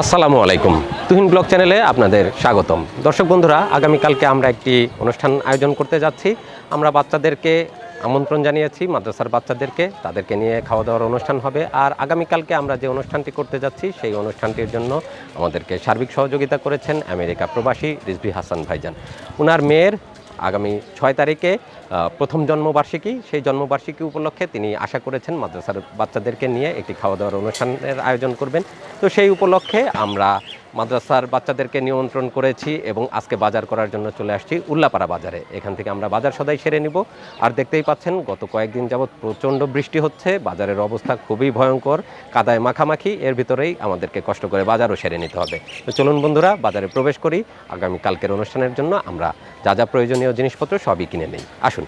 আসসালামু আলাইকুম। তুহিন ব্লগ চ্যানেলে আপনাদের স্বাগতম। দর্শক বন্ধুরা, আগামীকালকে আমরা একটি অনুষ্ঠান আয়োজন করতে যাচ্ছি। আমরা বাচ্চাদেরকে আমন্ত্রণ জানিয়েছি, মাদ্রাসার বাচ্চাদেরকে, তাদেরকে নিয়ে খাওয়া দাওয়ার অনুষ্ঠান হবে। আর আগামীকালকে আমরা যে অনুষ্ঠানটি করতে যাচ্ছি, সেই অনুষ্ঠানটির জন্য আমাদেরকে সার্বিক সহযোগিতা করেছেন আমেরিকা প্রবাসী রিজভি হাসান ভাইজান। ওনার মেয়ের আগামী ছয় তারিখে প্রথম জন্মবার্ষিকী। সেই জন্মবার্ষিকী উপলক্ষে তিনি আশা করেছেন মাদ্রাসার বাচ্চাদেরকে নিয়ে একটি খাওয়া দাওয়ার অনুষ্ঠানের আয়োজন করবেন। তো সেই উপলক্ষে আমরা মাদ্রাসার বাচ্চাদেরকে নিয়ন্ত্রণ করেছি এবং আজকে বাজার করার জন্য চলে আসছি উল্লাপাড়া বাজারে। এখান থেকে আমরা বাজার সদাই সেরে নিব। আর দেখতেই পাচ্ছেন, গত কয়েকদিন যাবৎ প্রচণ্ড বৃষ্টি হচ্ছে। বাজারের অবস্থা খুবই ভয়ঙ্কর, কাদায় মাখামাখি। এর ভিতরেই আমাদেরকে কষ্ট করে বাজারও সেরে নিতে হবে। তো চলুন বন্ধুরা, বাজারে প্রবেশ করি। আগামী কালকের অনুষ্ঠানের জন্য আমরা যা যা প্রয়োজনীয় জিনিসপত্র সবই কিনে নিই। আসুন।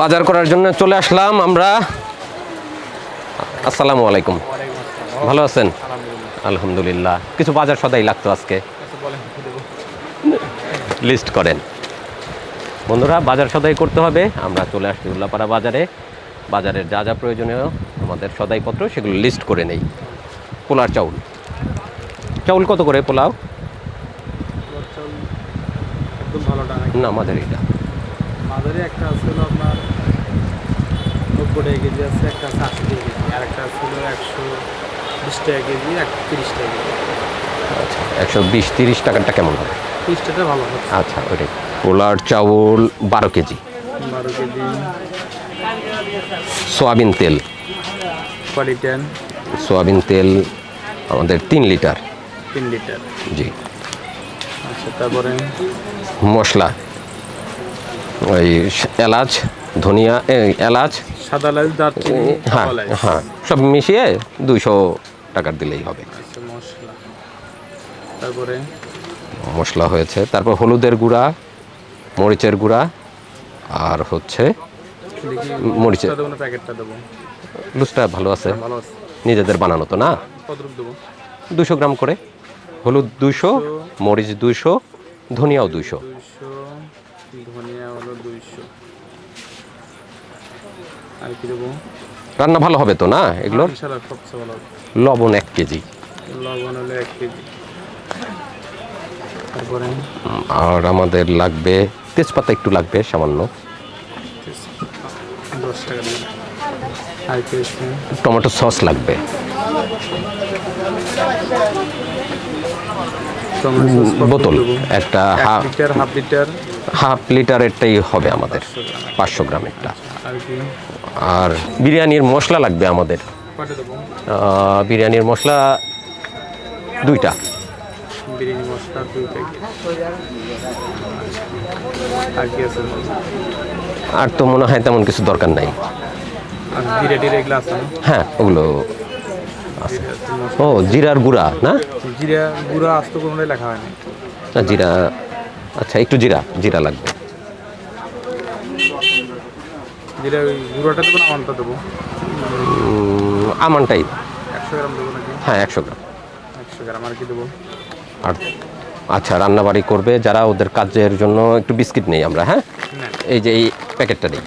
বাজার করার জন্য চলে আসলাম আমরা। আসসালামু আলাইকুম। ভালো আছেন? আলহামদুলিল্লাহ। কিছু বাজার সদাই লাগতো আজকে। লিস্ট করেন। বন্ধুরা বাজার সদাই করতে হবে। আমরা চলে আসছি উল্লাপাড়া বাজারে। বাজারের যা যা প্রয়োজনীয় আমাদের সদাইপত্র সেগুলো লিস্ট করে নেই। পোলার চাউল। চাউল কত করে পোলাও? না। আমাদের এটা মাঝারি একটা আছে হলো আপনার নব্বই টাকা কেজি আছে একটা আছে আশি টাকা কেজি আর একটা আছে হলো একশো বিশ টাকা কেজি এক তিরিশ টাকা কেজি। আচ্ছা একশো বিশ তিরিশ টাকারটা কেমন হবে? তিরিশ টাকা ভালো হবে। আচ্ছা ওইটাই। পোলার চাউল বারো কেজি। বারো কেজি। সয়াবিন তেল। কোয়ালিটেন সয়াবিন তেল আমাদের তিন লিটার। তিন লিটার। জি। আচ্ছা তারপরে? মশলা। ওই এলাচ ধনিয়া এই এলাচ। সাদা হ্যাঁ হ্যাঁ সব মিশিয়ে দুইশো টাকার দিলেই হবে। আচ্ছা মশলা। তারপরে? মশলা হয়েছে। তারপর হলুদের গুঁড়া মরিচের গুঁড়া আর হচ্ছে মরিচের লুচটা ভালো আছে। নিজেদের বানানো তো না? দুশো গ্রাম করে। হলুদ দুশো মরিচ দুশো ধনিয়াও দুইশো দুইশো ধনিয়া হলো দুইশো আর কি দেবো রান্না ভালো হবে তো না এগুলোর? হবে। লবণ এক কেজি। লবণ হলো এক কেজি। তারপরে? আর আমাদের লাগবে তেজপাতা একটু লাগবে সামান্য। আছে টমেটো সস লাগবে। বোতল একটা half litre half litre. Half লিটারেরটাই হবে আমাদের পাঁচশো গ্রামেরটা আর আর বিরিয়ানির মশলা লাগবে আমাদের। বিরিয়ানির মশলা দুইটা। আর তো মনে হয় তেমন কিছু দরকার নাই? হ্যাঁ ওগুলো আছে, ও জিরার গুঁড়া না? জিরা গুঁড়া আস্ত কোনোটাই লেখা হয়নি না জিরা আচ্ছা একটু জিরা জিরা লাগবে। আমানটাই। হ্যাঁ একশো গ্রাম। আর আচ্ছা রান্নাবাড়ি করবে যারা ওদের কাজের জন্য একটু বিস্কিট নেই আমরা হ্যাঁ? এই যে এই প্যাকেটটা একটা।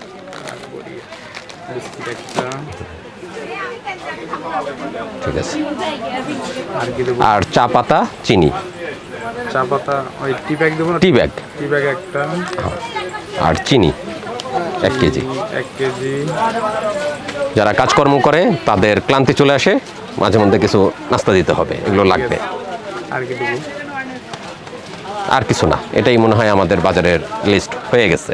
ঠিক আছে। আর চা পাতা চিনি। চা পাতা ওই টি ব্যাগ দেবো টি ব্যাগ। টি ব্যাগ একটা। আর চিনি এক কেজি। এক কেজি। যারা কাজকর্ম করে তাদের ক্লান্তি চলে আসে মাঝে মধ্যে কিছু নাস্তা দিতে হবে এগুলো লাগবে। আর কি দেবো? আর কিছু না এটাই মনে হয় আমাদের বাজারের লিস্ট হয়ে গেছে।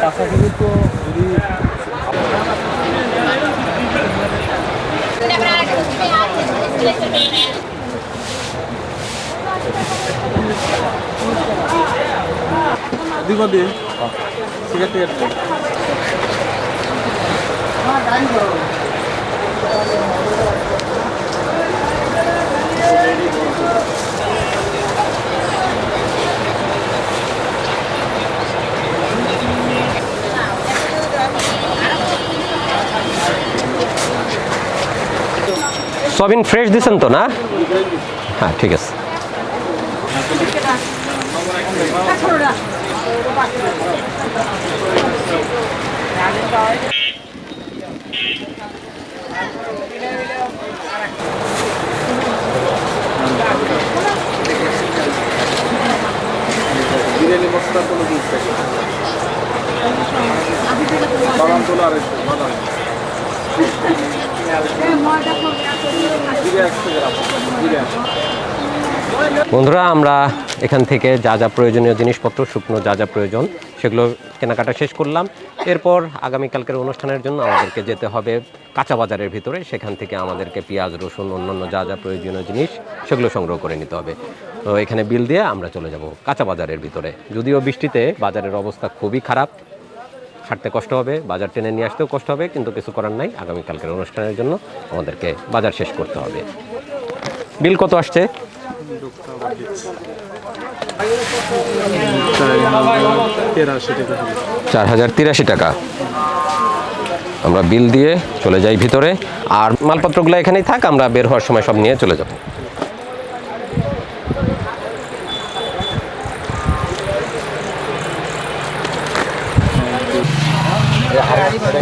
কাঁচাকুলি তো যদি দুই দিয়ে সিগারেট সবিন ফ্রেশ দিছেন তো না? হ্যাঁ ঠিক আছে। বিরিয়ানি মশলা কোনো দিন থাকে বাদাম তোলা আড়াইশো বাদাম বন্ধুরা আমরা এখান থেকে যা যা প্রয়োজনীয় জিনিসপত্র, শুকনো যা যা প্রয়োজন, সেগুলো কেনাকাটা শেষ করলাম। এরপর আগামীকালকের অনুষ্ঠানের জন্য আমাদেরকে যেতে হবে কাঁচা বাজারের ভিতরে। সেখান থেকে আমাদেরকে পেঁয়াজ, রসুন, অন্যান্য যা যা প্রয়োজনীয় জিনিস, সেগুলো সংগ্রহ করে নিতে হবে। তো এখানে বিল দিয়ে আমরা চলে যাব কাঁচা বাজারের ভিতরে। যদিও বৃষ্টিতে বাজারের অবস্থা খুবই খারাপ, হাঁটতে কষ্ট হবে, বাজার টেনে নিয়ে আসতেও কষ্ট হবে, কিন্তু কিছু করার নাই। আগামীকালকের অনুষ্ঠানের জন্য আমাদেরকে বাজার শেষ করতে হবে। বিল কত আসছে? চার হাজার তিরাশি টাকা। আমরা বিল দিয়ে চলে যাই ভিতরে। আর মালপত্রগুলো এখানেই থাক, আমরা বের হওয়ার সময় সব নিয়ে চলে যাব।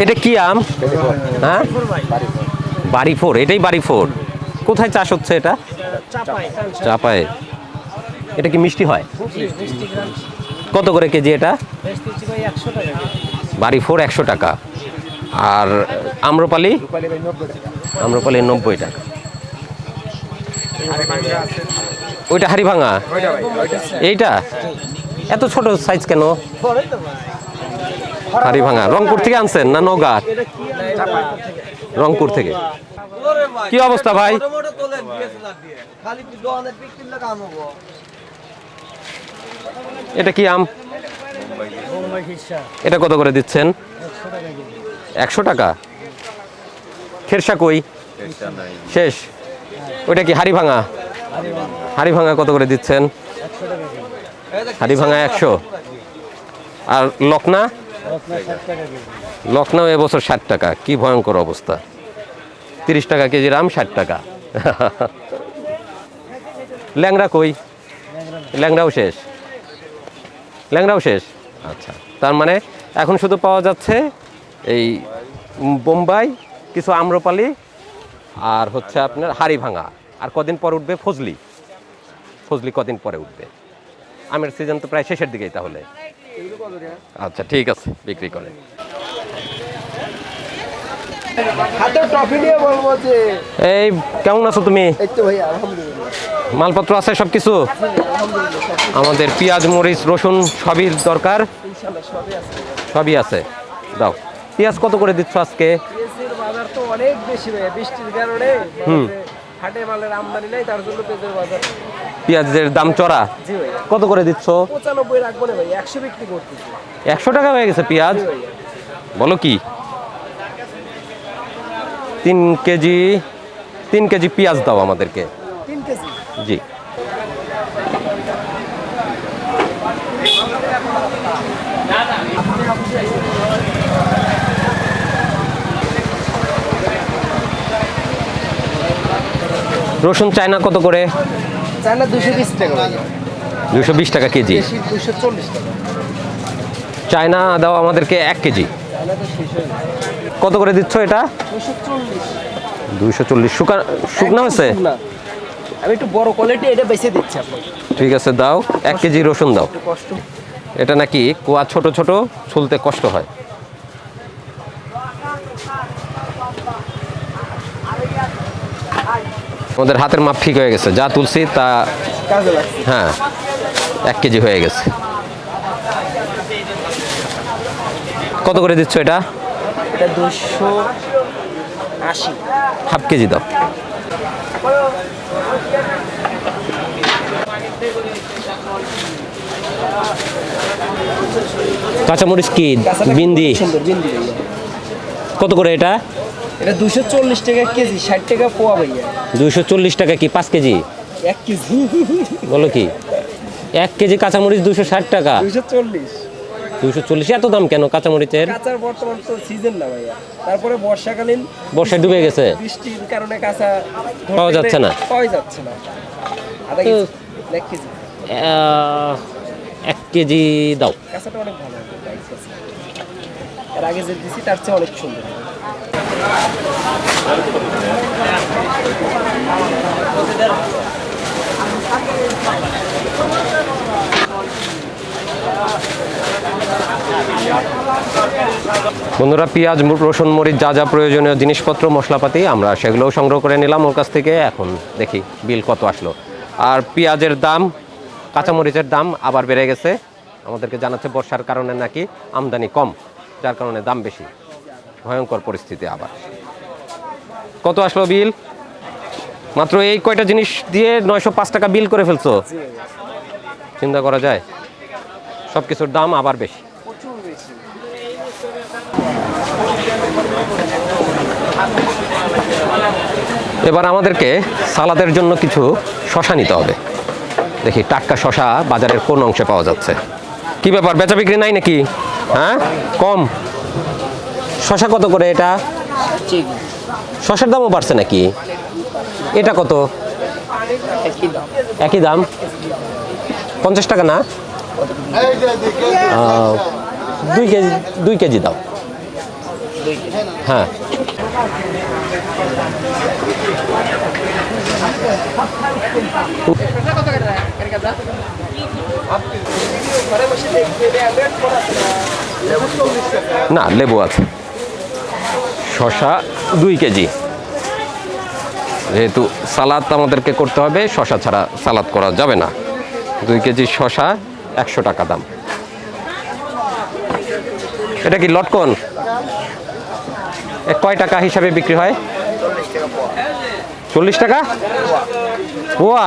এটা কি আম? হ্যাঁ? বাড়ি ফোর এটাই বাড়ি ফোর কোথায় চাষ হচ্ছে এটা? চাপায় এটা কি মিষ্টি হয়? কত করে কেজি এটা? বাড়ি ফোর একশো টাকা। আর আম্রপালি? আম্রপালি নব্বই টাকা। ওইটা হাড়ি ভাঙা এইটা? এত ছোট সাইজ কেন? হাড়ি ভাঙা রংপুর থেকে আনছেন না নগা রংপুর থেকে। কি অবস্থা ভাই? এটা কি আম? এটা কত করে দিচ্ছেন? একশো টাকা। খেরসা কই? শেষ। ওইটা কি হাড়ি ভাঙা হাড়ি ভাঙা কত করে দিচ্ছেন? হাড়ি ভাঙা একশো। আর লকনা লকনাও এবছর ষাট টাকা। কি ভয়ঙ্কর অবস্থা। তিরিশ টাকা কেজির আম ষাট টাকা। ল্যাংড়া কই? ল্যাংড়াও শেষ। ল্যাংড়াও শেষ? আচ্ছা। তার মানে এখন শুধু পাওয়া যাচ্ছে এই বোম্বাই, কিছু আম্রপালি আর হচ্ছে আপনার হাড়ি ভাঙা আর কদিন পর উঠবে ফজলি। ফজলি কদিন পরে উঠবে। আমের সিজন তো প্রায় শেষের দিকেই তাহলে। আচ্ছা ঠিক আছে। বিক্রি করে। হাতে ট্রফি নিয়ে বলব যে এই কেমন আছো তুমি? এই তো ভাই আলহামদুলিল্লাহ। মালপত্র আছে সব কিছু আমাদের পেঁয়াজ মরিচ রসুন সবই দরকার? সবই আছে। দাও। পেঁয়াজ কত করে দিচ্ছ আজকে? পেঁয়াজের বাজার তো অনেক বেশি ভাই বৃষ্টির কারণে। হুম। হাটে মালের আমদানি নাই তার জন্য পেঁয়াজের বাজার। পেঁয়াজের দাম চড়া? কত করে দিচ্ছ? পঁচানব্বই রাখব না ভাই একশো বিক্রি করতেছি। একশো টাকা হয়ে গেছে পেঁয়াজ? বলো কি? তিন কেজি তিন কেজি পেঁয়াজ দাও আমাদেরকে। জি। রসুন চায়না কত করে? চায়না দুশো বিশ টাকা দুশো বিশ টাকা কেজি। দুশো চল্লিশ টাকা। চায়না দাও আমাদেরকে এক কেজি। কত করে দিচ্ছ এটা? দুইশো চল্লিশ। শুকা শুকনো হয়েছে? আমি একটু বড় কোয়ালিটি এটা বেছে দিচ্ছি ঠিক আছে দাও। এক কেজি রসুন দাও। এটা নাকি কুয়া ছোট ছোট ছুলতে কষ্ট হয়। আমাদের হাতের মাপ ঠিক হয়ে গেছে। যা তুলছি তা হ্যাঁ এক কেজি হয়ে গেছে। কত করে দিচ্ছ এটা? এটা দুশো আশি। হাফ কেজি দাও। কাঁচামরিচ কি? বিন্দি কত করে এটা? এটা দুশো চল্লিশ টাকা কেজি ষাট টাকা পোয়া ভাইয়া। দুইশো চল্লিশ টাকা কি পাঁচ কেজি? এক কেজি। বলো কি? এক কেজি কাঁচামরিচ দুশো ষাট টাকা। দুইশো চল্লিশ। দুশো চল্লিশ। এত দাম কেন কাঁচামরিচের? কাঁচার বর্তমান তো সিজন না ভাইয়া। তারপরে বর্ষাকালীন বর্ষায় ডুবে গেছে। বৃষ্টির কারণে কাঁচা পাওয়া যাচ্ছে না। পাওয়া যাচ্ছে না। আধা কেজি এক কেজি। দাও। কাঁচাটা অনেক ভালো। এর আগে যে দিছি তার চেয়ে অনেক সুন্দর বন্ধুরা, পেঁয়াজ রসুন, মরিচ, যা যা প্রয়োজনীয় জিনিসপত্র, মশলাপাতি, আমরা সেগুলোও সংগ্রহ করে নিলাম ওর কাছ থেকে। এখন দেখি বিল কত আসলো। আর পেঁয়াজের দাম, কাঁচামরিচের দাম আবার বেড়ে গেছে। আমাদেরকে জানাচ্ছে বর্ষার কারণে নাকি আমদানি কম, যার কারণে দাম বেশি। ভয়ঙ্কর পরিস্থিতি আবার। কত আসলো বিল? মাত্র এই কয়টা জিনিস দিয়ে নয়শো পাঁচ টাকা বিল করে ফেলছো? চিন্তা করা যায়? সব কিছুর দাম আবার বেশি। এবার আমাদেরকে সালাদের জন্য কিছু শশা নিতে হবে। দেখি, টাটকা শশা বাজারের কোন অংশে পাওয়া যাচ্ছে। কি ব্যাপার বেচা বিক্রি নাই নাকি? হ্যাঁ? কম। শশা কত করে এটা? শশার দামও বাড়ছে নাকি? এটা কত? একই দাম? পঞ্চাশ টাকা না? দুই কেজি দুই কেজি দাও। হ্যাঁ। না, লেবু আছে। শশা দুই কেজি। যেহেতু সালাদ আমাদেরকে করতে হবে শশা ছাড়া সালাদ করা যাবে না। দুই কেজি শশা একশো টাকা দাম। এটা কি লটকন? কয় টাকা হিসাবে বিক্রি হয়? চল্লিশ টাকা? ওয়া।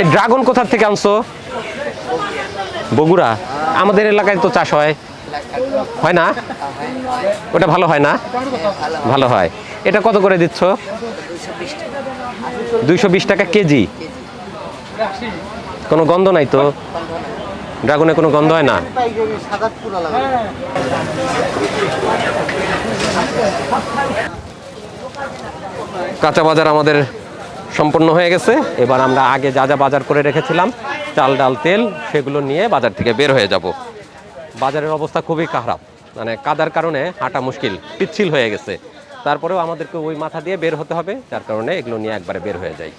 এই ড্রাগন কোথার থেকে আনছো? বগুড়া। আমাদের এলাকায় তো চাষ হয়। হয় না? ওটা ভালো হয় না? ভালো হয়। এটা কত করে দিচ্ছ? দুইশো বিশ টাকা কেজি। কোনো গন্ধ নাই তো? ড্রাগনে কোনো গন্ধ হয় না? কাঁচা বাজার আমাদের সম্পন্ন হয়ে গেছে। এবার আমরা আগে যা যা বাজার করে রেখেছিলাম, চাল, ডাল, তেল, সেগুলো নিয়ে বাজার থেকে বের হয়ে যাব। বাজারের অবস্থা খুবই খারাপ। মানে কাদার কারণে হাঁটা মুশকিল, পিচ্ছিল হয়ে গেছে। তারপরেও আমাদেরকে ওই মাথা দিয়ে বের হতে হবে, যার কারণে এগুলো নিয়ে একবারে বের হয়ে যাই।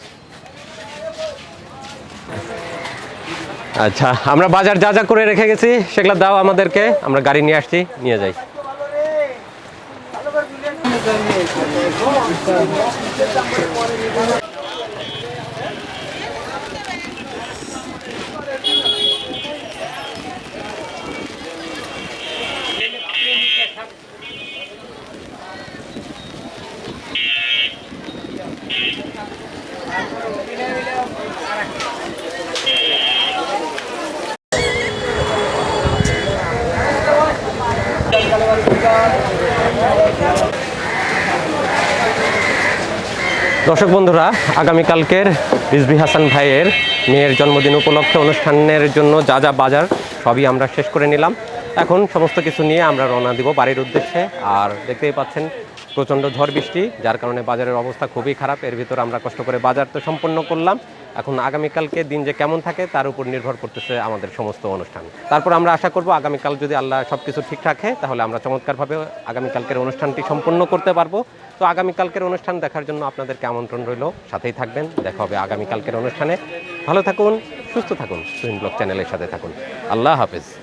আচ্ছা আমরা বাজার যা যা করে রেখে গেছি, সেগুলো দাও আমাদেরকে। আমরা গাড়ি নিয়ে আসছি, নিয়ে যাই। দর্শক বন্ধুরা, আগামীকালকের রিজবি হাসান ভাইয়ের মেয়ের জন্মদিন উপলক্ষে অনুষ্ঠানের জন্য যা যা বাজার, সবই আমরা শেষ করে নিলাম। এখন সমস্ত কিছু নিয়ে আমরা রওনা দিব বাড়ির উদ্দেশ্যে। আর দেখতেই পাচ্ছেন, প্রচণ্ড ঝড় বৃষ্টি, যার কারণে বাজারের অবস্থা খুবই খারাপ। এর ভিতর আমরা কষ্ট করে বাজার তো সম্পন্ন করলাম। এখন আগামীকালকে দিন যে কেমন থাকে তার উপর নির্ভর করতেছে আমাদের সমস্ত অনুষ্ঠান। তারপর আমরা আশা করব আগামীকাল যদি আল্লাহ সব কিছু ঠিক থাকে তাহলে আমরা চমৎকারভাবে আগামীকালকের অনুষ্ঠানটি সম্পন্ন করতে পারব। তো আগামীকালকের অনুষ্ঠান দেখার জন্য আপনাদেরকে আমন্ত্রণ রইল। সাথেই থাকবেন। দেখা হবে আগামীকালকের অনুষ্ঠানে। ভালো থাকুন, সুস্থ থাকুন। সুইন ব্লগ চ্যানেলের সাথে থাকুন। আল্লাহ হাফেজ।